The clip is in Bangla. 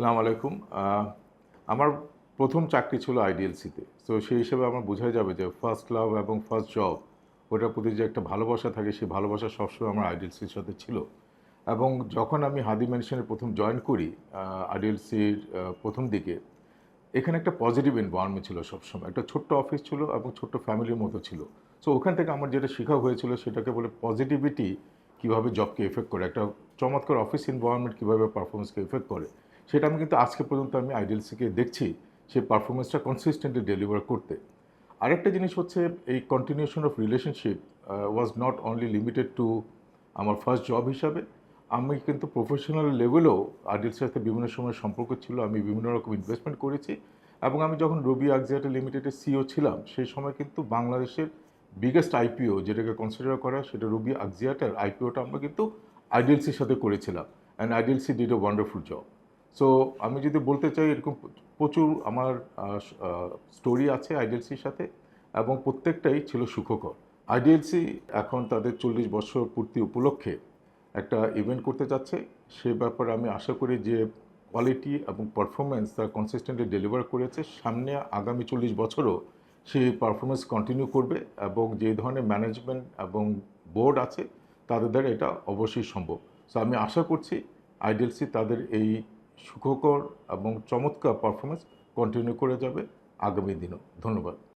সালাম আলাইকুম। আমার প্রথম চাকরি ছিল আইডিএলসিতে তো। সেই হিসেবে আমার বোঝাই যাবে যে ফার্স্ট লাভ এবং ফার্স্ট জব ওটার প্রতি যে একটা ভালোবাসা থাকে, সেই ভালোবাসা সবসময় আমার আইডিএলসির সাথে ছিল। এবং যখন আমি হাদি মেনশনে প্রথম জয়েন করি আইডিএলসির প্রথম দিকে, এখানে একটা পজিটিভ এনভায়রনমেন্ট ছিল সবসময়। একটা ছোট্ট অফিস ছিল এবং ছোট্ট ফ্যামিলির মতো ছিল। সো ওখান থেকে আমার যেটা শেখা হয়েছিল, সেটাকে বলে পজিটিভিটি কীভাবে জবকে এফেক্ট করে, একটা চমৎকার অফিস এনভায়রনমেন্ট কীভাবে পারফরমেন্সকে এফেক্ট করে। সেটা আমি কিন্তু আজকে পর্যন্ত আমি আইডিএলসিকে দেখছি, সেই পারফরমেন্সটা কনসিস্টেন্টলি ডেলিভার করতে। আরেকটা জিনিস হচ্ছে, এই continuation of relationship was not only limited to আমার ফার্স্ট জব হিসাবে, আমি কিন্তু প্রফেশনাল লেভেলেও আইডিএলসির সাথে বিভিন্ন সময় সম্পর্ক ছিল, আমি বিভিন্ন রকম ইনভেস্টমেন্ট করেছি এবং আমি যখন রবি আগজিয়াটা লিমিটেডের সিও ছিলাম, সেই সময় কিন্তু বাংলাদেশের বিগেস্ট আইপিও যেটাকে কনসিডার করা সেটা রবি আগজিয়াটার আইপিওটা আমরা কিন্তু আইডিএলসির সাথে করেছিলাম। And IDLC did a wonderful job so আমি যদি বলতে চাই, এরকম প্রচুর আমার স্টোরি আছে আইডিএলসির সাথে এবং প্রত্যেকটাই ছিল সুখকর। আইডিএলসি এখন তাদের চল্লিশ বছর পূর্তি উপলক্ষে একটা ইভেন্ট করতে যাচ্ছে। সে ব্যাপারে আমি আশা করি যে কোয়ালিটি এবং পারফরমেন্স তারা কনসিস্টেন্টলি ডেলিভার করেছে। সামনে আগামী চল্লিশ বছরও সেই পারফরমেন্স কন্টিনিউ করবে এবং যে ধরনের ম্যানেজমেন্ট এবং বোর্ড আছে, তাদের দ্বারা এটা অবশ্যই সম্ভব। সো আমি আশা করছি আইডিএলসি তাদের এই সুখকর এবং চমৎকার পারফরমেন্স কন্টিনিউ করে যাবে আগামী দিনও। ধন্যবাদ।